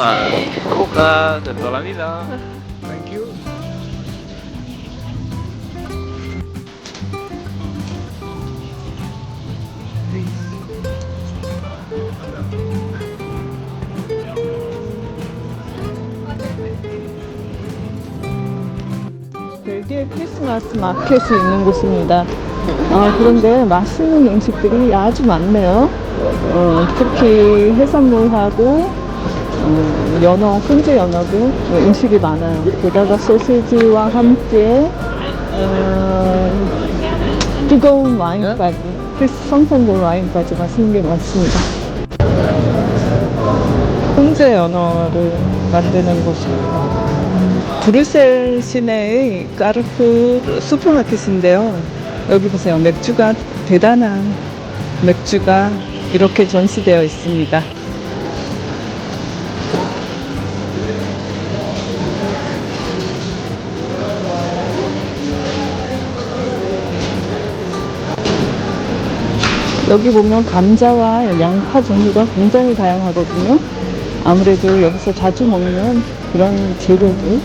Brujas, brujas de toda la vida. Thank you. 벨기에 크리스마스 마켓이 있는 곳입니다. 아, 그런데 맛있는 음식들이 아주 많네요. 어, 특히 해산물하고 음, 연어, 훈제 연어 등 음식이 많아요. 게다가 소시지와 함께 어, 뜨거운 와인까지, 크리스 성성골 와인까지 맛있는 게 많습니다. 훈제 연어를 만드는 곳입니다. 브뤼셀 시내의 까르푸 슈퍼마켓인데요. 여기 보세요. 맥주가 대단한 맥주가 이렇게 전시되어 있습니다. 여기 보면 감자와 양파 종류가 굉장히 다양하거든요. 아무래도 여기서 자주 먹는 그런 재료들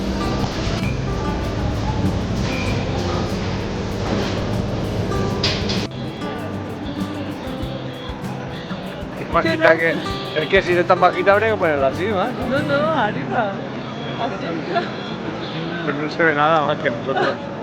Imagina que es que si eres tan bajita habría que ponerla así, ¿no? No, no, arriba. Así. Pero no se ve nada más que nosotros.